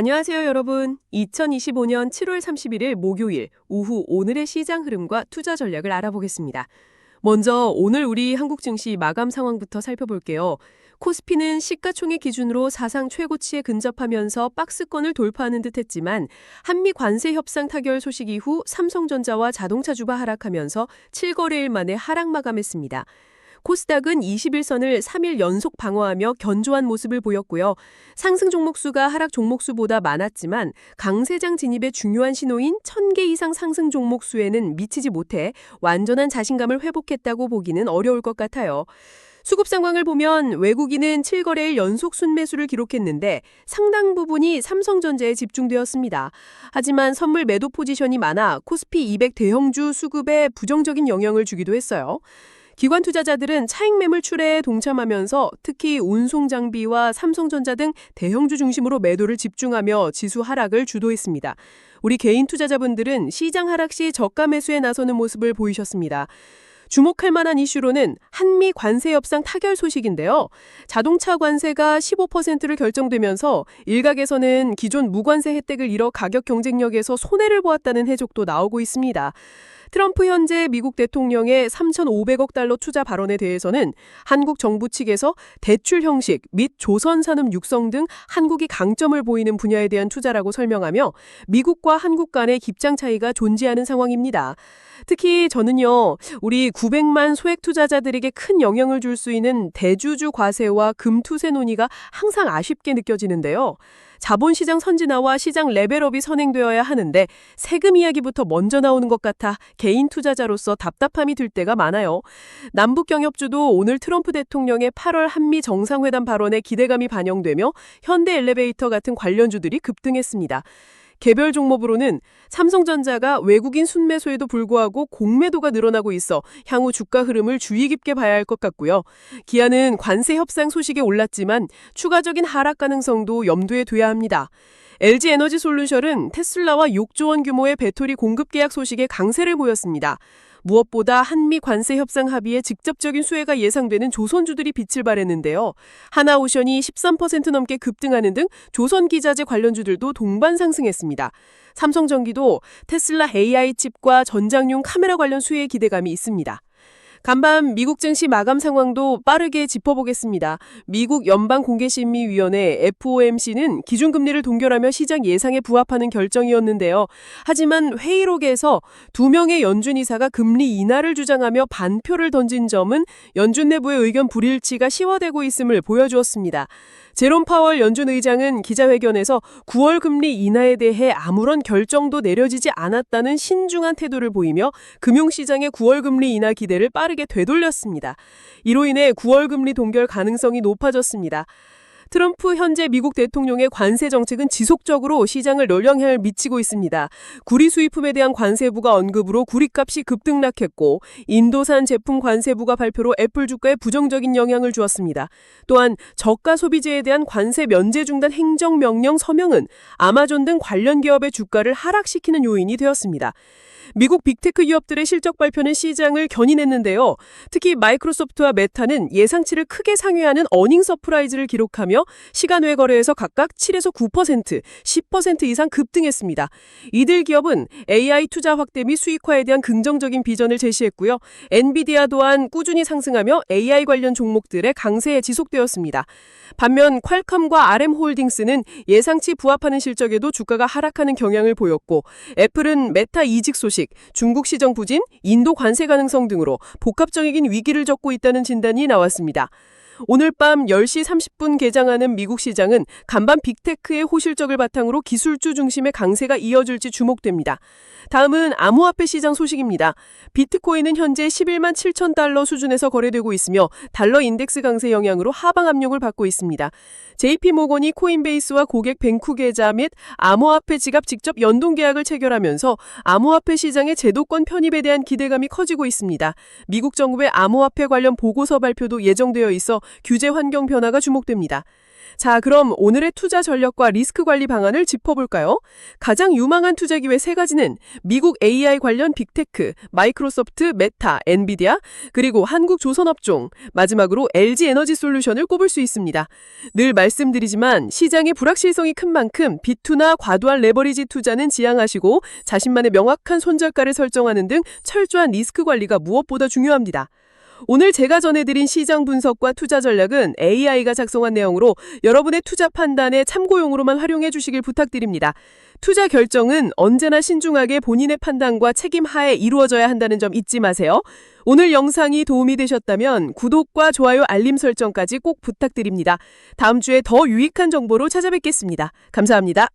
안녕하세요, 여러분. 2025년 7월 31일 목요일 오후 오늘의 시장 흐름과 투자 전략을 알아보겠습니다. 먼저 오늘 우리 한국 증시 마감 상황부터 살펴볼게요. 코스피는 시가총액 기준으로 사상 최고치에 근접하면서 박스권을 돌파하는 듯 했지만 한미 관세 협상 타결 소식 이후 삼성전자와 자동차 주가 하락하면서 7거래일 만에 하락 마감했습니다. 코스닥은 21선을 3일 연속 방어하며 견조한 모습을 보였고요. 상승 종목수가 하락 종목수보다 많았지만 강세장 진입의 중요한 신호인 1000개 이상 상승 종목수에는 미치지 못해 완전한 자신감을 회복했다고 보기는 어려울 것 같아요. 수급 상황을 보면 외국인은 7거래일 연속 순매수를 기록했는데 상당 부분이 삼성전자에 집중되었습니다. 하지만 선물 매도 포지션이 많아 코스피 200 대형주 수급에 부정적인 영향을 주기도 했어요. 기관 투자자들은 차익 매물 출회에 동참하면서 특히 운송 장비와 삼성전자 등 대형주 중심으로 매도를 집중하며 지수 하락을 주도했습니다. 우리 개인 투자자분들은 시장 하락 시 저가 매수에 나서는 모습을 보이셨습니다. 주목할 만한 이슈로는 한미 관세 협상 타결 소식인데요. 자동차 관세가 15%를 결정되면서 일각에서는 기존 무관세 혜택을 잃어 가격 경쟁력에서 손해를 보았다는 해석도 나오고 있습니다. 트럼프 현재 미국 대통령의 3,500억 달러 투자 발언에 대해서는 한국 정부 측에서 대출 형식 및 조선 산업 육성 등 한국이 강점을 보이는 분야에 대한 투자라고 설명하며 미국과 한국 간의 입장 차이가 존재하는 상황입니다. 특히 저는요, 우리 900만 소액 투자자들에게 큰 영향을 줄 수 있는 대주주 과세와 금투세 논의가 항상 아쉽게 느껴지는데요. 자본시장 선진화와 시장 레벨업이 선행되어야 하는데 세금 이야기부터 먼저 나오는 것 같아 개인 투자자로서 답답함이 들 때가 많아요. 남북 경협주도 오늘 트럼프 대통령의 8월 한미 정상회담 발언에 기대감이 반영되며 현대 엘리베이터 같은 관련주들이 급등했습니다. 개별 종목으로는 삼성전자가 외국인 순매수에도 불구하고 공매도가 늘어나고 있어 향후 주가 흐름을 주의 깊게 봐야 할 것 같고요. 기아는 관세 협상 소식에 올랐지만 추가적인 하락 가능성도 염두에 둬야 합니다. LG 에너지 솔루션은 테슬라와 6조 원 규모의 배터리 공급 계약 소식에 강세를 보였습니다. 무엇보다 한미 관세 협상 합의에 직접적인 수혜가 예상되는 조선주들이 빛을 발했는데요. 하나오션이 13% 넘게 급등하는 등 조선기자재 관련주들도 동반 상승했습니다. 삼성전기도 테슬라 AI 칩과 전장용 카메라 관련 수혜의 기대감이 있습니다. 간밤 미국 증시 마감 상황도 빠르게 짚어보겠습니다. 미국 연방공개심의위원회 FOMC는 기준금리를 동결하며 시장 예상에 부합하는 결정이었는데요. 하지만 회의록에서 두 명의 연준 이사가 금리 인하를 주장하며 반표를 던진 점은 연준 내부의 의견 불일치가 시화되고 있음을 보여주었습니다. 제롬 파월 연준 의장은 기자회견에서 9월 금리 인하에 대해 아무런 결정도 내려지지 않았다는 신중한 태도를 보이며 금융시장의 9월 금리 인하 기대를 빠르게 되돌렸습니다. 이로 인해 9월 금리 동결 가능성이 높아졌습니다. 트럼프 현재 미국 대통령의 관세 정책은 지속적으로 시장을 널영향을 미치고 있습니다. 구리 수입품에 대한 관세부가 언급으로 구리값이 급등락했고 인도산 제품 관세부가 발표로 애플 주가에 부정적인 영향을 주었습니다. 또한 저가 소비재에 대한 관세 면제 중단 행정명령 서명은 아마존 등 관련 기업의 주가를 하락시키는 요인이 되었습니다. 미국 빅테크 기업들의 실적 발표는 시장을 견인했는데요. 특히 마이크로소프트와 메타는 예상치를 크게 상회하는 어닝 서프라이즈를 기록하며 시간 외 거래에서 각각 7에서 9%, 10% 이상 급등했습니다. 이들 기업은 AI 투자 확대 및 수익화에 대한 긍정적인 비전을 제시했고요. 엔비디아 또한 꾸준히 상승하며 AI 관련 종목들의 강세에 지속되었습니다. 반면 퀄컴과 RM홀딩스는 예상치 부합하는 실적에도 주가가 하락하는 경향을 보였고 애플은 메타 이직 소식, 중국 시정 부진, 인도 관세 가능성 등으로 복합적인 위기를 겪고 있다는 진단이 나왔습니다. 오늘 밤 10시 30분 개장하는 미국 시장은 간밤 빅테크의 호실적을 바탕으로 기술주 중심의 강세가 이어질지 주목됩니다. 다음은 암호화폐 시장 소식입니다. 비트코인은 현재 11만 7천 달러 수준에서 거래되고 있으며 달러 인덱스 강세 영향으로 하방 압력을 받고 있습니다. JP모건이 코인베이스와 고객 뱅쿠 계좌 및 암호화폐 지갑 직접 연동 계약을 체결하면서 암호화폐 시장의 제도권 편입에 대한 기대감이 커지고 있습니다. 미국 정부의 암호화폐 관련 보고서 발표도 예정되어 있어 규제 환경 변화가 주목됩니다. 자, 그럼 오늘의 투자 전략과 리스크 관리 방안을 짚어볼까요? 가장 유망한 투자 기회 세 가지는 미국 AI 관련 빅테크, 마이크로소프트, 메타, 엔비디아, 그리고 한국 조선업종, 마지막으로 LG 에너지 솔루션을 꼽을 수 있습니다. 늘 말씀드리지만 시장의 불확실성이 큰 만큼 비투나 과도한 레버리지 투자는 지양하시고 자신만의 명확한 손절가를 설정하는 등 철저한 리스크 관리가 무엇보다 중요합니다. 오늘 제가 전해드린 시장 분석과 투자 전략은 AI가 작성한 내용으로 여러분의 투자 판단에 참고용으로만 활용해 주시길 부탁드립니다. 투자 결정은 언제나 신중하게 본인의 판단과 책임 하에 이루어져야 한다는 점 잊지 마세요. 오늘 영상이 도움이 되셨다면 구독과 좋아요 알림 설정까지 꼭 부탁드립니다. 다음 주에 더 유익한 정보로 찾아뵙겠습니다. 감사합니다.